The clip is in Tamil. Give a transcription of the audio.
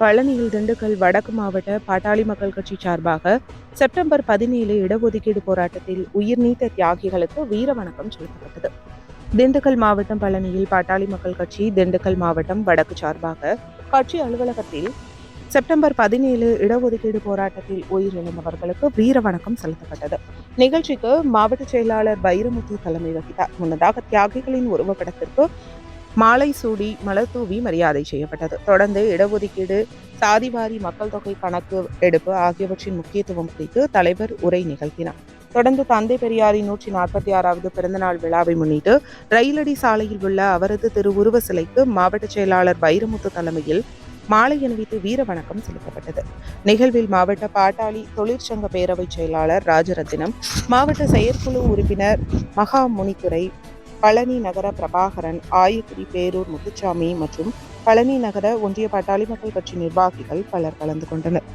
பழனியில் திண்டுக்கல் வடக்கு மாவட்ட பாட்டாளி மக்கள் கட்சி சார்பாக செப்டம்பர் பதினேழு இடஒதுக்கீடு போராட்டத்தில் உயிர் நீத்த தியாகிகளுக்கு வீர வணக்கம் செலுத்தப்பட்டது. திண்டுக்கல் மாவட்டம் பழனியில் பாட்டாளி மக்கள் கட்சி திண்டுக்கல் மாவட்டம் வடக்கு சார்பாக கட்சி அலுவலகத்தில் செப்டம்பர் பதினேழு இடஒதுக்கீடு போராட்டத்தில் உயிரிழந்தவர்களுக்கு வீர வணக்கம் செலுத்தப்பட்டது. நிகழ்ச்சிக்கு மாவட்ட செயலாளர் பைரமுத்து தலைமை வகித்தார். முன்னதாக தியாகிகளின் உருவப்படத்திற்கு மாலை சூடி மலர் தூவி மரியாதை செய்யப்பட்டது. தொடர்ந்து இடஒதுக்கீடு சாதிவாரி மக்கள் தொகை கணக்கு எடுப்பு ஆகியவற்றின் முக்கியத்துவம் குறித்து தலைவர் உரை நிகழ்த்தினார். தொடர்ந்து தந்தை பெரியாரின் நூற்றி நாற்பத்தி ஆறாவது பிறந்தநாள் விழாவை முன்னிட்டு ரயிலடி சாலையில் உள்ள அவரது திருவுருவ சிலைக்கு மாவட்ட செயலாளர் வைரமுத்து தலைமையில் மாலை அணிவித்து வீர வணக்கம் செலுத்தப்பட்டது. நிகழ்வில் மாவட்ட பாட்டாளி தொழிற்சங்க பேரவை செயலாளர் ராஜரத்தினம் மாவட்ட செயற்குழு உறுப்பினர் மகா முனித்துறை பழனி நகர பிரபாகரன் ஆயக்குடி பேரூர் முத்துச்சாமி மற்றும் பழனி நகர ஒன்றிய பட்டாளி மக்கள் கட்சி நிர்வாகிகள் பலர் கலந்து கொண்டனர்.